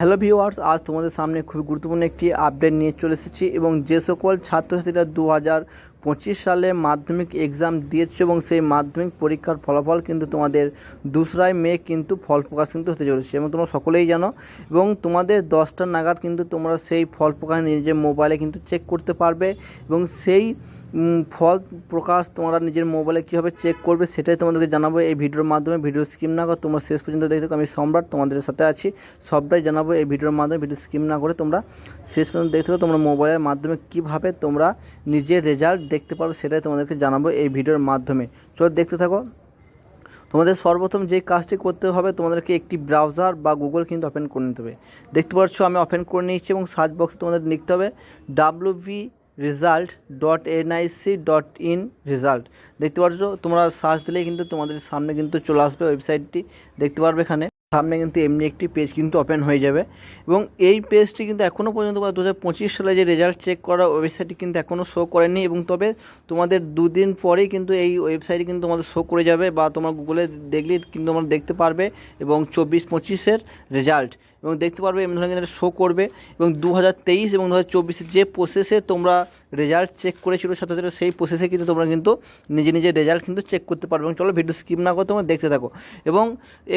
Hello viewers আজ তোমাদের সামনে খুবই গুরুত্বপূর্ণ একটি আপডেট নিয়ে চলে এসেছি এবং যে সকল ছাত্রছাত্রীরা দু হাজার পঁচিশ সালে মাধ্যমিক এক্সাম দিয়েছে এবং সেই মাধ্যমিক পরীক্ষার ফলাফল কিন্তু তোমাদের দোসরাই মে কিন্তু ফল প্রকাশ কিন্তু হতে চলেছে এবং তোমরা সকলেই জানো এবং তোমাদের দশটা নাগাদ কিন্তু তোমরা সেই ফল প্রকাশ নিজের মোবাইলে কিন্তু চেক করতে পারবে এবং সেই ফল প্রকাশ তোমরা নিজের মোবাইলে কীভাবে চেক করবে সেটাই তোমাদেরকে জানাব এই ভিডিওর মাধ্যমে। ভিডিও স্কিম না করে তোমরা শেষ পর্যন্ত দেখতে থাকো। আমি সম্রাট, তোমাদের সাথে আছি। সবটাই জানাব এই ভিডিওর মাধ্যমে। ভিডিও স্কিম না করে তোমরা শেষ পর্যন্ত দেখতে থাকো। তোমরা মোবাইলের মাধ্যমে কীভাবে তোমরা নিজের রেজাল্ট দেখতে পারবে সেটাই তোমাদেরকে জানাব এই ভিডিওর মাধ্যমে। চলো দেখতে থাকো। তোমাদের সর্বপ্রথম যে কাজটি করতে হবে, তোমাদেরকে একটি ব্রাউজার বা গুগল কিন্তু ওপেন করে নিতে হবে। দেখতে পাচ্ছ, আমি ওপেন করে নিয়েছি এবং সার্চ বক্সে তোমাদের লিখতে হবে W result dot NIC dot in result দেখতে পাচ্ছ তোমরা সার্চ দিলেই কিন্তু তোমাদের সামনে কিন্তু চলে আসবে ওয়েবসাইটটি। দেখতে পারবে এখানে। সামনে কিন্তু এমনি একটি পেজ কিন্তু ওপেন হয়ে যাবে। এবং এই পেজটি কিন্তু এখনও পর্যন্ত বা দু হাজার পঁচিশ সালে যে রেজাল্ট চেক করা ওয়েবসাইটটি কিন্তু এখনও শো করেনি। এবং তবে তোমাদের দুদিন পরেই কিন্তু এই ওয়েবসাইটে কিন্তু তোমাদের শো করে যাবে বা তোমার গুগলে দেখলেই কিন্তু তোমরা দেখতে পারবে। এবং চব্বিশ পঁচিশের রেজাল্ট এবং দেখতে পারবে এমনি ধরনের কিন্তু শো করবে এবং দু হাজার তেইশ এবং দু হাজার চব্বিশের যে প্রসেসে তোমরা রেজাল্ট চেক করেছিল ছাত্রছাত্রীরা সেই প্রসেসে কিন্তু তোমরা কিন্তু নিজে নিজে রেজাল্ট কিন্তু চেক করতে পারবে। এবং চলো ভিডিও স্কিপ না করে তোমরা দেখতে থাকো। এবং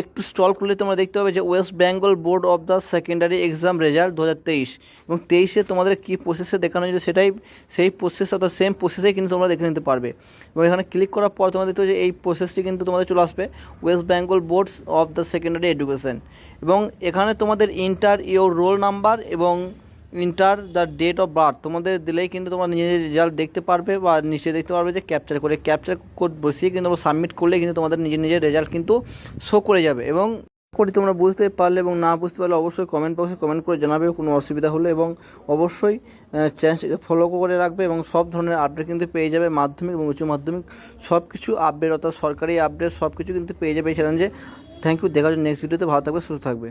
একটু স্টল করলে তোমরা দেখতে পাবে যে West Bengal board of the secondary exam result দু হাজার তেইশ। এবং তেইশে তোমাদের কী প্রসেসে দেখানো হয়েছে সেটাই সেই প্রসেস অর্থাৎ সেম প্রসেসেই কিন্তু তোমরা দেখে নিতে পারবে। এবং এখানে ক্লিক করার পর তোমরা দেখতে যে এই প্রসেসটি কিন্তু তোমাদের চলে আসবে West Bengal boards of the secondary education এবং এখানে তোমাদের ইন্টার ইওর রোল নাম্বার এবং enter the date of birth তোমাদের দিলেই কিন্তু তোমরা নিজেদের রেজাল্ট দেখতে পারবে বা নিচে দেখতে পারবে যে ক্যাপচার করে ক্যাপচার কোড বসিয়ে কিন্তু তোমরা সাবমিট করলে কিন্তু তোমাদের নিজের নিজের রেজাল্ট কিন্তু শো করে যাবে এবং করি তোমরা বুঝতে পারলে এবং না বুঝতে পারলে অবশ্যই কমেন্ট বক্সে কমেন্ট করে জানাবে, কোনো অসুবিধা হলে এবং অবশ্যই চ্যানেলটিকে ফলো করে রাখবে এবং সব ধরনের আপডেট কিন্তু পেয়ে যাবে মাধ্যমিক এবং উচ্চ মাধ্যমিক। সব কিছু আপডেট অর্থাৎ সরকারি আপডেট সব কিছু কিন্তু পেয়ে যাবে এই চ্যালেঞ্জে থ্যাংক ইউ দেখার জন্য নেক্সট ভিডিওতে ভালো থাকবে, সুস্থ থাকবে।